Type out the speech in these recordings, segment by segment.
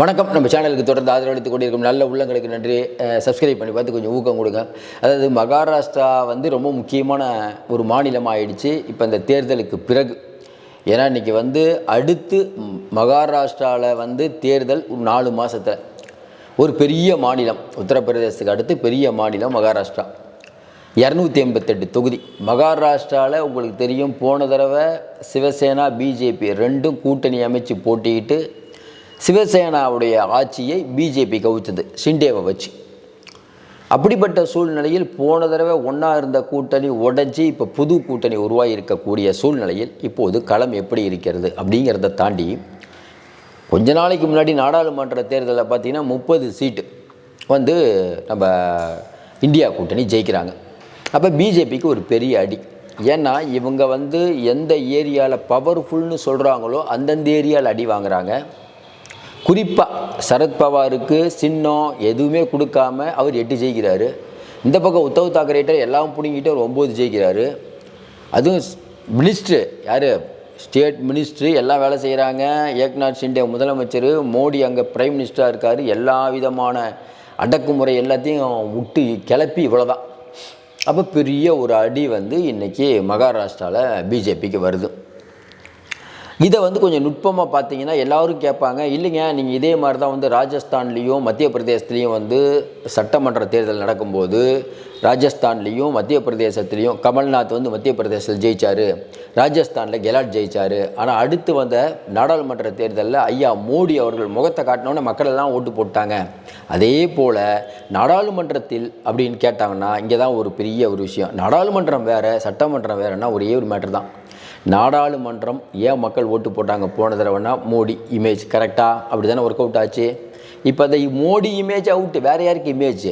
வணக்கம். நம்ம சேனலுக்கு தொடர்ந்து ஆதரவளித்து கொண்டிருக்கும் நல்ல உள்ளங்களுக்கு நன்றி. சப்ஸ்கிரைப் பண்ணி பார்த்து கொஞ்சம் ஊக்கம் கொடுங்க. அதாவது மகாராஷ்டிரா வந்து ரொம்ப முக்கியமான ஒரு மாநிலம் ஆயிடுச்சு இப்போ இந்த தேர்தலுக்கு பிறகு. ஏன்னா இன்றைக்கி வந்து அடுத்து மகாராஷ்டிராவில் வந்து தேர்தல் ஒரு நாலு மாதத்தில் ஒரு பெரிய மாநிலம். உத்தரப்பிரதேசத்துக்கு அடுத்து பெரிய மாநிலம் மகாராஷ்டிரா. இரநூத்தி எண்பத்தெட்டு தொகுதி. மகாராஷ்டிராவில் உங்களுக்கு தெரியும் போன தடவை சிவசேனா பிஜேபி ரெண்டும் கூட்டணி அமைச்சு போட்டிக்கிட்டு சிவசேனாவுடைய ஆட்சியை பிஜேபி கவிச்சது ஷிண்டேவை வச்சு. அப்படிப்பட்ட சூழ்நிலையில் போன தடவை ஒன்றா இருந்த கூட்டணி உடஞ்சி இப்போ புது கூட்டணி உருவாகி இருக்கக்கூடிய சூழ்நிலையில் இப்போது களம் எப்படி இருக்கிறது அப்படிங்கிறத தாண்டி கொஞ்ச நாளைக்கு முன்னாடி நாடாளுமன்ற தேர்தலில் பார்த்தீங்கன்னா முப்பது சீட்டு வந்து நம்ம இந்தியா கூட்டணி ஜெயிக்கிறாங்க. அப்போ பிஜேபிக்கு ஒரு பெரிய அடி. ஏன்னா இவங்க வந்து எந்த ஏரியாவில் பவர்ஃபுல்னு சொல்கிறாங்களோ அந்தந்த ஏரியாவில் அடி வாங்குகிறாங்க குறிப்பாக சரத்பவாருக்கு சின்னம் எதுவுமே கொடுக்காம அவர் எட்டு ஜெயிக்கிறாரு. இந்த பக்கம் உத்தவ் தாக்கரேட்ட எல்லாம் பிடுங்கிட்டு அவர் ஒம்பது ஜெயிக்கிறாரு. அதுவும் மினிஸ்ட்ரு யார்? ஸ்டேட் மினிஸ்ட்ரு எல்லாம் வேலை செய்கிறாங்க ஏக்நாத் ஷிண்டே முதலமைச்சர் மோடி அங்கே பிரைம் மினிஸ்டராக இருக்கார். எல்லா விதமான அடக்குமுறை எல்லாத்தையும் விட்டு கிளப்பி இவ்வளோதான் அப்போ பெரிய ஒரு அடி வந்து இன்றைக்கி மகாராஷ்டிராவில் பிஜேபிக்கு வருது. இதை வந்து கொஞ்சம் நுட்பமாக பார்த்தீங்கன்னா எல்லாரும் கேட்பாங்க. இல்லைங்க நீங்கள் இதே மாதிரி தான் வந்து ராஜஸ்தான்லேயும் மத்திய பிரதேசத்துலேயும் வந்து சட்டமன்ற தேர்தல் நடக்கும்போது ராஜஸ்தான்லேயும் மத்திய பிரதேசத்துலேயும் கமல்நாத் வந்து மத்திய பிரதேசத்தில் ஜெயித்தார் ராஜஸ்தானில் கெலாட் ஜெயித்தார் ஆனால் அடுத்து வந்த நாடாளுமன்ற தேர்தலில் ஐயா மோடி அவர்கள் முகத்தை காட்டினோன்னே மக்கள் எல்லாம் ஓட்டு போட்டாங்க. அதே போல் நாடாளுமன்றத்தில் அப்படின்னு கேட்டாங்கன்னா இங்கே தான் ஒரு பெரிய ஒரு விஷயம். நாடாளுமன்றம் வேறு சட்டமன்றம் வேறுன்னா ஒரே ஒரு மேட்ரு தான். நாடாளுமன்றம் ஏன் மக்கள் ஓட்டு போட்டாங்க? போன தடவைனா மோடி இமேஜ் கரெக்டாக அப்படி தானே ஒர்க் அவுட் ஆச்சு. இப்போ அந்த மோடி இமேஜ் அவுட்டு வேறு யாருக்கு இமேஜ்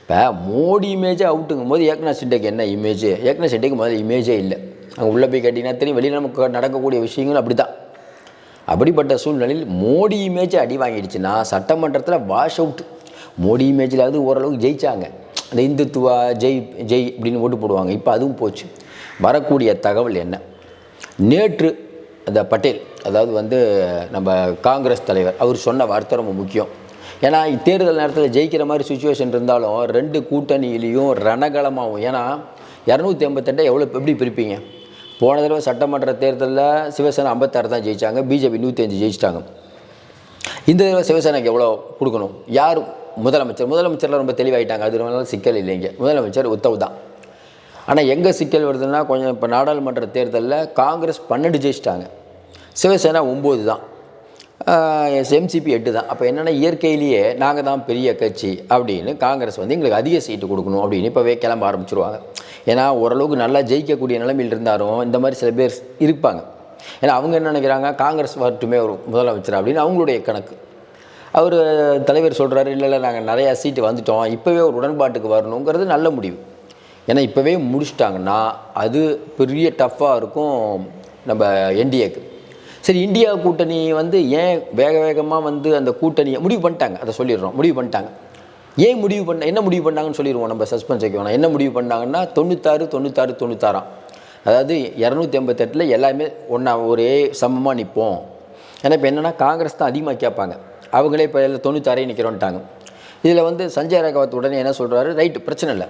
இப்போ மோடி இமேஜே அவுட்டுங்கும் போது ஏக்நாத் சிண்டேக்கு என்ன இமேஜ் ஏக்நாத் சிண்டேக்கு முதல்ல இமேஜே இல்லை. அங்கே உள்ளே போய் கேட்டிங்கன்னா தெரியும் வெளியில் நமக்கு நடக்கக்கூடிய விஷயங்கள் அப்படி தான் அப்படிப்பட்ட சூழ்நிலையில் மோடி இமேஜை அடி வாங்கிடுச்சுன்னா சட்டமன்றத்தில் வாஷ் அவுட் மோடி இமேஜில் ஓரளவுக்கு ஜெயித்தாங்க அந்த இந்துத்துவா ஜெய் ஜெய் அப்படின்னு ஓட்டு போடுவாங்க. இப்போ அதுவும் போச்சு. வரக்கூடிய தகவல் என்ன? நேற்று அந்த பட்டேல் அதாவது வந்து நம்ம காங்கிரஸ் தலைவர் அவர் சொன்ன வார்த்தை ரொம்ப முக்கியம். ஏன்னா தேர்தல் நேரத்தில் ஜெயிக்கிற மாதிரி சுச்சுவேஷன் இருந்தாலும் ரெண்டு கூட்டணியிலையும் ரணகலமாகும் ஏன்னா இரநூத்தி எண்பத்தெட்டை எவ்வளோ எப்படி பிரிப்பீங்க? போன தடவை சட்டமன்ற தேர்தலில் சிவசேனா ஐம்பத்தாறு தான் ஜெயித்தாங்க பிஜேபி நூற்றி அஞ்சு ஜெயிச்சிட்டாங்க. இந்த தடவை சிவசேனாக்கு எவ்வளோ கொடுக்கணும்? யார் முதலமைச்சர்? முதலமைச்சரில் ரொம்ப தெளிவாயிட்டாங்க அது ரொம்ப சிக்கல் இல்லைங்க. முதலமைச்சர் உத்தவ் தான். ஆனால் எங்கே சிக்கல் வருதுன்னா கொஞ்சம் இப்போ நாடாளுமன்ற தேர்தலில் காங்கிரஸ் பன்னெண்டு ஜெயிச்சிட்டாங்க. சிவசேனா ஒம்பது தான். எம்சிபி எட்டு தான். அப்போ என்னென்னா இயற்கையிலேயே நாங்கள் தான் பெரிய கட்சி அப்படின்னு காங்கிரஸ் வந்து எங்களுக்கு அதிக சீட்டு கொடுக்கணும் அப்படின்னு இப்போவே கிளம்ப ஆரம்பிச்சிருவாங்க. ஏன்னா ஓரளவுக்கு நல்லா ஜெயிக்கக்கூடிய நிலைமையில் இருந்தாலும் இந்த மாதிரி சில பேர் இருப்பாங்க. ஏன்னா அவங்க என்ன நினைக்கிறாங்க? காங்கிரஸ் வரட்டுமே ஒரு முதலமைச்சர் அப்படின்னு அவங்களுடைய கணக்கு. அவர் தலைவர் சொல்கிறாரு இல்லை இல்லை நாங்கள் நிறையா சீட்டு வந்துட்டோம். இப்போவே ஒரு உடன்பாட்டுக்கு வரணுங்கிறது நல்ல முடிவு. ஏன்னா இப்போவே முடிச்சிட்டாங்கன்னா அது பெரிய டஃப்பாக இருக்கும் நம்ம என்டிஏக்கு. சரி இந்தியா கூட்டணி வந்து ஏன் வேக வேகமாக வந்து அந்த கூட்டணியை முடிவு பண்ணிட்டாங்க. அதை சொல்லிடுறோம். முடிவு பண்ணிட்டாங்க. ஏன் முடிவு பண்ண என்ன முடிவு பண்ணாங்கன்னு சொல்லிடுவோம் நம்ம சஸ்பென்ஸ் வைக்க வேணாம். என்ன முடிவு பண்ணாங்கன்னா தொண்ணூத்தாறு தொண்ணூத்தாறு தொண்ணூத்தாறாம். அதாவது இரநூத்தி எண்பத்தெட்டில் எல்லாமே ஒன்றா ஒரே சமமாக நிற்போம் ஏன்னா இப்போ என்னென்னா காங்கிரஸ் தான் அதிகமாக கேட்பாங்க. அவங்களே இப்போ எல்லாம் தொண்ணூத்தாறே நிற்கிறோன்ட்டாங்க இதில் வந்து சஞ்சய் ராகவத் உடனே என்ன சொல்கிறாரு ரைட்டு பிரச்சனை இல்லை.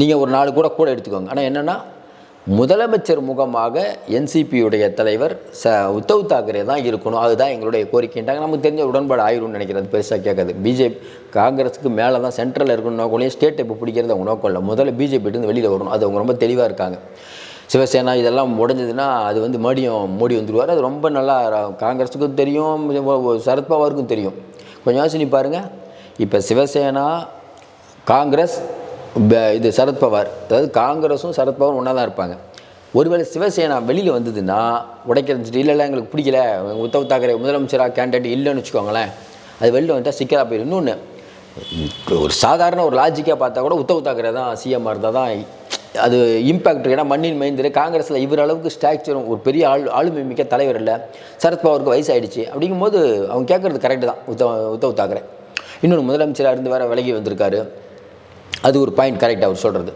நீங்கள் ஒரு நாலு கூட கூட எடுத்துக்கோங்க. ஆனால் என்னென்னா முதலமைச்சர் முகமாக என்சிபியுடைய தலைவர் ச உத்தவ் தாக்கரே தான் இருக்கணும். அதுதான் எங்களுடைய கோரிக்கைன்றாங்க நமக்கு தெரிஞ்ச உடன்பாடு ஆயிரும்னு நினைக்கிறது பெருசாக கேட்காது. பிஜேபி காங்கிரஸுக்கு மேலே தான் சென்ட்ரலில் இருக்கணும் நோக்கம் ஸ்டேட்டை இப்போ பிடிக்கிறது அவங்க நோக்கம் இல்லை. முதல்ல பிஜேபிட்டு வெளியில் வரணும். அது அவங்க ரொம்ப தெளிவாக இருக்காங்க. சிவசேனா இதெல்லாம் முடிஞ்சதுன்னா அது வந்து மறுபடியும் மோடி வந்துடுவார் அது ரொம்ப நல்லா காங்கிரஸுக்கும் தெரியும். சரத்பவாருக்கும் தெரியும். கொஞ்சம் யோசனை பாருங்கள் இப்போ சிவசேனா காங்கிரஸ் இது சரத்பவார் அதாவது காங்கிரஸும் சரத்பவரும் ஒன்றா தான் இருப்பாங்க. ஒருவேளை சிவசேனா வெளியில் வந்ததுன்னா உடைக்கிறது இல்லைல்ல எங்களுக்கு பிடிக்கல. உத்தவ் தாக்கரே முதலமைச்சராக கேண்டிடேட் இல்லைன்னு வச்சுக்கோங்களேன். அது வெளியில் வந்துட்டால் சிக்கலாக போயிடும் இன்னொன்று ஒரு சாதாரண ஒரு லாஜிக்காக பார்த்தா கூட உத்தவ் தாக்கரே தான் சிஎம் இருந்தால் தான் அது இம்பேக்ட் ஏன்னா மண்ணின் மைந்தர் காங்கிரஸில் இவர் அளவுக்கு ஸ்டாக்சரும் ஒரு பெரிய ஆள் ஆளுமை மிக்க தலைவர் இல்லை. சரத்பவருக்கு வயசாயிடுச்சு. அப்படிங்கும்போது அவங்க கேட்குறது கரெக்டு தான். உத்தவ் உத்தவ் தாக்கரே. இன்னொன்று முதலமைச்சராக இருந்து வேறு விலகி வந்திருக்காரு. அது ஒரு பாயிண்ட் கரெக்ட் அவர் சொல்கிறது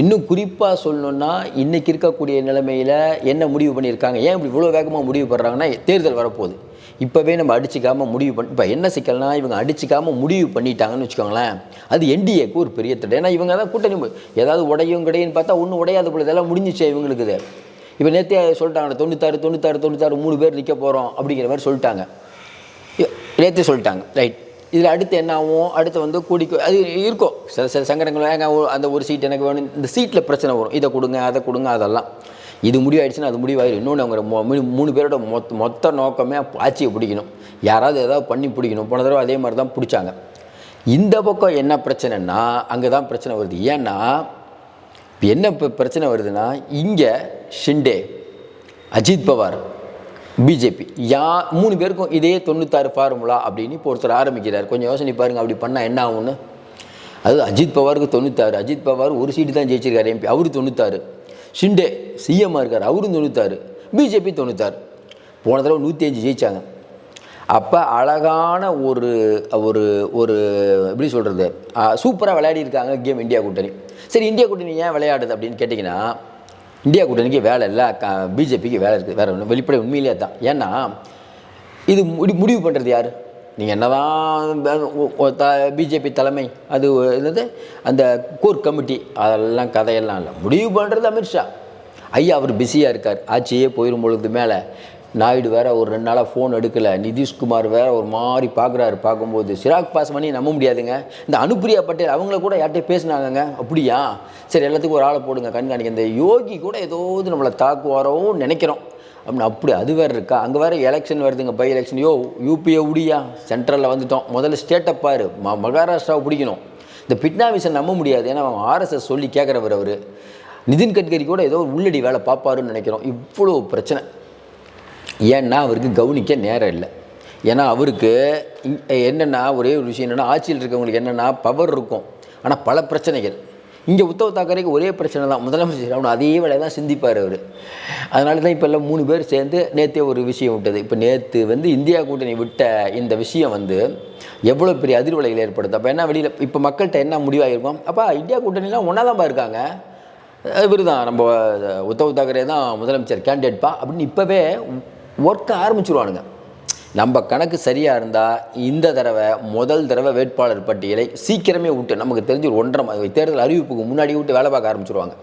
இன்னும் குறிப்பாக சொல்லணுன்னா இன்றைக்கி இருக்கக்கூடிய நிலைமையில் என்ன முடிவு பண்ணியிருக்காங்க? ஏன் இப்படி இவ்வளோ வேகமாக முடிவு பண்ணுறாங்கன்னா தேர்தல் வரப்போகுது. இப்போவே நம்ம அடிச்சிக்காமல் முடிவு பண்ணி இப்போ என்ன சிக்கல்னா இவங்க அடிச்சிக்காமல் முடிவு பண்ணிட்டாங்கன்னு வச்சுக்கோங்களேன் அது என்டிஏக்கு ஒரு பெரிய தடை ஏன்னா இவங்க தான் கூட்டணி ஏதாவது உடையும் கிடையுன்னு பார்த்தா ஒன்றும் உடையாது போல இதெல்லாம் முடிஞ்சிச்சு இவங்களுக்கு இது. இப்போ நேற்றே சொல்லிட்டாங்க தொண்ணூத்தாறு தொண்ணூத்தாறு தொண்ணூத்தாறு மூணு பேர் நிற்க போகிறோம் அப்படிங்கிற மாதிரி சொல்லிட்டாங்க. நேற்று சொல்லிட்டாங்க ரைட் இதில் அடுத்து என்ன ஆகும் அடுத்து வந்து கூடி அது இருக்கும். சில சில சங்கடங்கள் ஏங்க ஒரு- அந்த ஒரு சீட் எனக்கு வேணும். இந்த சீட்டில் பிரச்சனை வரும். இதை கொடுங்க அதை கொடுங்க அதெல்லாம். இது முடிவாயிடுச்சுன்னா அது முடிவாயிடும் இன்னொன்று அவங்க மூணு- பேரோட மொத்த மொத்த நோக்கமே ஆட்சியை பிடிக்கணும். யாராவது ஏதாவது பண்ணி பிடிக்கணும். போன தடவை அதே மாதிரி தான் பிடிச்சாங்க. இந்த பக்கம் என்ன பிரச்சனைன்னா அங்கே தான் பிரச்சனை வருது. ஏன்னா இப்போ என்ன இப்போ பிரச்சனை வருதுன்னா இங்கே ஷிண்டே அஜித் பவார் பிஜேபி யா மூணு பேருக்கும் இதே தொண்ணூத்தாறு ஃபார்முலா அப்படின்னு இப்போ ஒருத்தர் ஆரம்பிக்கிறார். கொஞ்சம் யோசனை பாருங்க அப்படி பண்ணால் என்ன ஆகும்னு? அது அஜித் பவாருக்கு தொண்ணூத்தாறு. அஜித் பவார் ஒரு சீட்டு தான் ஜெயிச்சிருக்காரு எம்பி அவரு தொண்ணூத்தாறு. ஷிண்டே சிஎம்மாக இருக்கார் அவரும் தொண்ணூத்தாறு. பிஜேபி தொண்ணூத்தாறு. போன தடவை நூற்றி அஞ்சு ஜெயிச்சாங்க. அப்போ அழகான ஒரு ஒரு ஒரு எப்படி சொல்கிறது சூப்பராக விளையாடி இருக்காங்க கேம் இந்தியா கூட்டணி. சரி இந்தியா கூட்டணி ஏன் விளையாடுது அப்படின்னு கேட்டிங்கன்னா இந்தியா கூட்டணிக்கு வேலை இல்லை க பிஜேபிக்கு வேலை இருக்குது வேறு ஒன்றும் வெளிப்படை உண்மையிலே தான் ஏன்னா இது முடி முடிவு பண்ணுறது யார்? நீங்கள் என்னதான் பிஜேபி தலைமை அது என்னது? அந்த கோர் கமிட்டி அதெல்லாம் கதையெல்லாம் இல்லை. முடிவு பண்ணுறது அமித்ஷா. ஐயா அவர் பிஸியாக இருக்கார். ஆட்சியே போயிடும் பொழுது மேலே. நாயுடு வேற ஒரு ரெண்டு நாளாக ஃபோன் எடுக்கலை. நிதிஷ்குமார் வேற ஒரு மாதிரி பார்க்குறாரு பார்க்கும்போது சிராக் பாஸ்வானி நம்ப முடியாதுங்க. இந்த அனுப்பிரியா பட்டேல் அவங்கள கூட யார்கிட்டயும் பேசினாங்கங்க. அப்படியா? சரி எல்லாத்துக்கும் ஒரு ஆளை போடுங்க. கண்காணிக்க. இந்த யோகி கூட ஏதோ நம்மளை தாக்குவாரோன்னு நினைக்கிறோம். அப்படின்னு அப்படி அது வேறு இருக்கா? அங்கே வேறு எலெக்ஷன் வருதுங்க பை எலெக்ஷன் யோ யூபிஏ உடியா? சென்ட்ரலில் வந்துட்டோம். முதல்ல ஸ்டேட்டை பாரு. ம மகாராஷ்டிராவை பிடிக்கணும். இந்த பிட்னாவிஸை நம்ப முடியாது. ஏன்னா அவன் ஆர்எஸ்எஸ் சொல்லி கேட்குறவர் அவர். நிதின் கட்கரி கூட ஏதோ உள்ளடி வேலை பார்ப்பாருன்னு நினைக்கிறோம். இவ்வளோ பிரச்சனை. ஏன்னா அவருக்கு கவனிக்க நேரம் இல்லை. ஏன்னா அவருக்கு என்னென்னா ஒரே ஒரு விஷயம் என்னென்னா ஆட்சியில் இருக்கவங்களுக்கு என்னென்னா பவர் இருக்கும். ஆனால் பல பிரச்சனைகள். இங்கே உத்தவ் தாக்கரேக்கு ஒரே பிரச்சனை தான். முதலமைச்சர் அவனு அதே வேலையை தான் சிந்திப்பார் அவர். அதனால தான் இப்போ எல்லாம் மூணு பேர் சேர்ந்து நேற்றே ஒரு விஷயம் விட்டது. இப்போ நேற்று வந்து இந்தியா கூட்டணி விட்ட இந்த விஷயம் வந்து எவ்வளோ பெரிய அதிர்வலைகள் ஏற்படுது. அப்போ என்ன வெளியில் இப்போ மக்கள்கிட்ட என்ன முடிவாகிருக்கும் அப்போ இந்தியா கூட்டணிலாம் ஒன்றா தான் இருக்காங்க. இவர் தான் நம்ம உத்தவ் தாக்கரே தான் முதலமைச்சர் கேண்டிடேட்பா அப்படின்னு இப்போவே ஒர்க்கை ஆரம்பிச்சிருவானுங்க. நம்ம கணக்கு சரியாக இருந்தால் இந்த தடவை முதல் தடவை வேட்பாளர் பட்டியலை சீக்கிரமே விட்டு நமக்கு தெரிஞ்சு ஒரு ஒன்றரை தேர்தல் அறிவிப்புக்கு முன்னாடி விட்டு வேலை பார்க்க ஆரம்பிச்சிருவாங்க.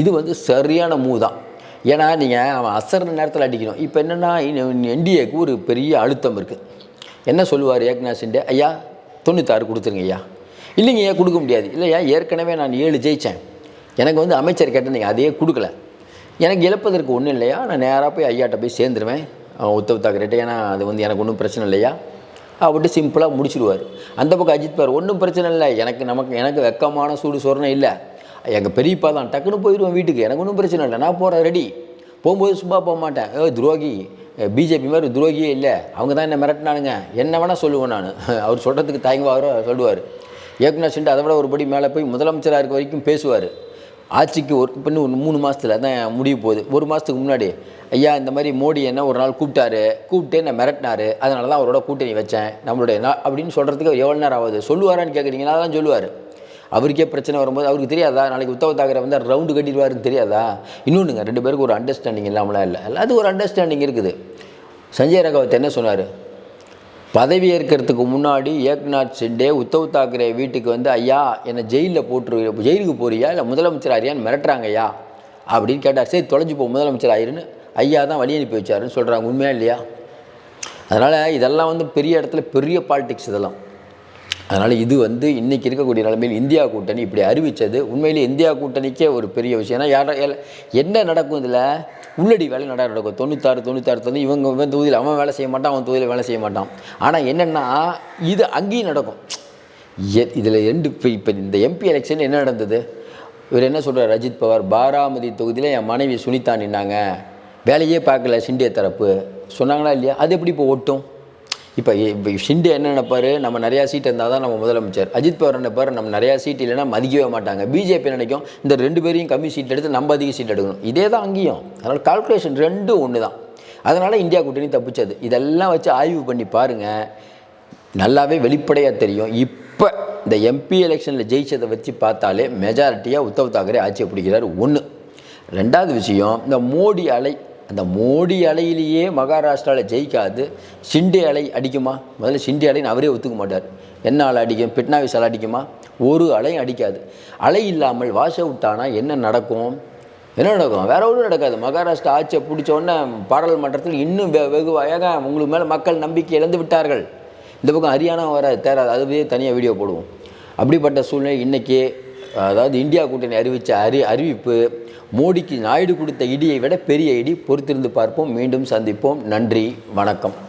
இது வந்து சரியான மூ தான். ஏன்னா நீங்கள் அவன் அசர்ன நேரத்தில் அடிக்கணும். இப்போ என்னென்னா என்டிஏக்கு ஒரு பெரிய அழுத்தம் இருக்குது என்ன சொல்லுவார் ஏக்நாத் சிண்டே ஐயா தொண்ணூத்தாறு கொடுத்துருங்க ஐயா. இல்லைங்க ஐயா கொடுக்க முடியாது. இல்லையா ஏற்கனவே நான் ஏழு ஜெயித்தேன் எனக்கு வந்து அமைச்சர் கேட்டேன் நீங்கள் அதையே கொடுக்கல. எனக்கு இழப்பதற்கு ஒன்றும் இல்லையா? நான் நேராக போய் ஐயாட்ட போய் சேர்ந்துருவேன். உத்தவ் தாக்கரேட்ட ஏன்னா அது வந்து எனக்கு ஒன்றும் பிரச்சனை இல்லையா? அப்படின்ட்டு சிம்பிளாக முடிச்சிடுவார். அந்த பக்கம் அஜித் பார் ஒன்றும் பிரச்சனை இல்லை. எனக்கு நமக்கு எனக்கு வெக்கமான சூடு சொரணை இல்லை. எங்கள் பெரியப்பா தான் டக்குன்னு போயிடுவேன் வீட்டுக்கு. எனக்கு ஒன்றும் பிரச்சனை இல்லை. நான் போகிறேன் ரெடி போகும்போது சும்மா போக மாட்டேன். ஏ துரோகி. பிஜேபி மாதிரி துரோகியே இல்லை. அவங்க தான் என்ன மிரட்டினானுங்க. என்ன வேணால் சொல்லுவேன் நான். அவர் சொல்கிறதுக்கு தயங்குவாரோ சொல்லுவார். ஏக்நாத் சிண்டு அதை விட ஒருபடி மேலே போய் முதலமைச்சராக இருக்க வரைக்கும் பேசுவார். ஆட்சிக்கு ஒர்க் பண்ணி ஒரு மூணு மாதத்தில் தான் முடிய போகுது. ஒரு மாதத்துக்கு முன்னாடி ஐயா இந்த மாதிரி மோடி என்ன ஒரு நாள் கூப்பிட்டாரு கூப்பிட்டு என்ன மிரட்டினாரு அதனால தான் அவரோட கூட்டணி வச்சேன் நம்மளுடைய நான் அப்படின்னு சொல்கிறதுக்கு எவ்வளோ நேரம் ஆகுது? சொல்லுவாரான்னு கேட்குறீங்கன்னா தான் சொல்லுவார். அவருக்கே பிரச்சனை வரும்போது அவருக்கு தெரியாதா? நாளைக்கு உத்தவ தாக்கரை வந்து ரவுண்டு கட்டிடுவாருன்னு தெரியாதா? இன்னொன்றுங்க ரெண்டு பேருக்கு ஒரு அண்டர்ஸ்டாண்டிங் இல்லாமலாம் இல்லை. அது ஒரு அண்டர்ஸ்டாண்டிங் இருக்குது. சஞ்சய் ரகவத் என்ன சொன்னார்? பதவி ஏற்கிறதுக்கு முன்னாடி ஏக்நாத் ஷிண்டே உத்தவ் தாக்கரே வீட்டுக்கு வந்து ஐயா என்னை ஜெயிலில் போட்டுரு ஜெயிலுக்கு போறியா? இல்லை முதலமைச்சர் ஆரியான்னு மிரட்டுறாங்க ஐயா. அப்படின்னு கேட்டார் சரி தொலைஞ்சு போ முதலமைச்சர் ஆயிருன்னு ஐயா தான் வழி அனுப்பி வச்சாருன்னு சொல்கிறாங்க உண்மையா இல்லையா? அதனால் இதெல்லாம் வந்து பெரிய இடத்துல பெரிய பாலிடிக்ஸ் இதெல்லாம். அதனால் இது வந்து இன்றைக்கி இருக்கக்கூடிய நிலைமையில் இந்தியா கூட்டணி இப்படி அறிவித்தது உண்மையிலே இந்தியா கூட்டணிக்கே ஒரு பெரிய விஷயம். ஏன்னா யார என்ன நடக்கும் இதில்? உள்ளடி வேலை நட நடக்கும். தொண்ணூத்தாறு தொண்ணூத்தாறு தொண்ணூறு இவங்க இவன் தொகுதியில் அவன் வேலை செய்ய மாட்டான் அவன் தொகுதியில் வேலை செய்ய மாட்டான். ஆனால் என்னென்னா இது அங்கேயும் நடக்கும். இதில் ரெண்டு இப்போ இப்போ இந்த எம்பி எலெக்ஷன் என்ன நடந்தது? இவர் என்ன சொல்கிறார் அஜித் பவார் பாராமதி தொகுதியில் என் மனைவி சுனிதா நின்னாங்க. வேலையே பார்க்கல சிண்டே தரப்பு. சொன்னாங்களா இல்லையா? அது எப்படி இப்போ ஒட்டும்? இப்போ இப்போ ஷிண்டே என்ன நினைப்பார்? நம்ம நிறையா சீட் இருந்தால் தான் நம்ம முதலமைச்சர். அஜித் பவர் நினைப்பார்? நம்ம நிறையா சீட் இல்லைன்னா மதிக்கவே மாட்டாங்க. பிஜேபி நினைக்கும்? இந்த ரெண்டு பேரையும் கம்மி சீட் எடுத்து நம்ம அதிக சீட் எடுக்கணும். இதே தான் அங்கேயும். அதனால் கால்குலேஷன் ரெண்டும் ஒன்று தான் அதனால் இந்தியா கூட்டணி தப்பிச்சது. இதெல்லாம் வச்சு ஆய்வு பண்ணி பாருங்கள் நல்லாவே வெளிப்படையாக தெரியும். இப்போ இந்த எம்பி எலெக்ஷனில் ஜெயிச்சதை வச்சு பார்த்தாலே மெஜாரிட்டியாக உத்தவ் தாக்கரே ஆட்சியை பிடிக்கிறார். ஒன்று ரெண்டாவது விஷயம் இந்த மோடி அலை அந்த மோடி அலையிலேயே மகாராஷ்டிராவில் ஜெயிக்காது ஷிண்டே அலை அடிக்குமா? முதல்ல ஷிண்டே அலைன்னு அவரே ஒத்துக்க மாட்டார். என்ன அலை அடிக்கும்? பிட்னாவிஸ் அலை அடிக்குமா? ஒரு அலையும் அடிக்காது. அலை இல்லாமல் வாஷ் அவுட் ஆனால் என்ன நடக்கும்? என்ன நடக்கும்? வேற ஒன்றும் நடக்காது. மகாராஷ்டிரா ஆட்சியை பிடிச்சோன்னே பாராளுமன்றத்தில் இன்னும் வெ வெகுவாக உங்களுக்கு மேலே மக்கள் நம்பிக்கை இழந்து விட்டார்கள். இந்த பக்கம் ஹரியானா வர தேராது. அதுவே தனியாக வீடியோ போடுவோம். அப்படிப்பட்ட சூழ்நிலை இன்றைக்கி அதாவது இந்தியா கூட்டணி அறிவித்த அறி அறிவிப்பு மோடிக்கு நாயுடு கொடுத்த இடியை விட பெரிய இடி பொறுத்திருந்து பார்ப்போம். மீண்டும் சந்திப்போம். நன்றி. வணக்கம்.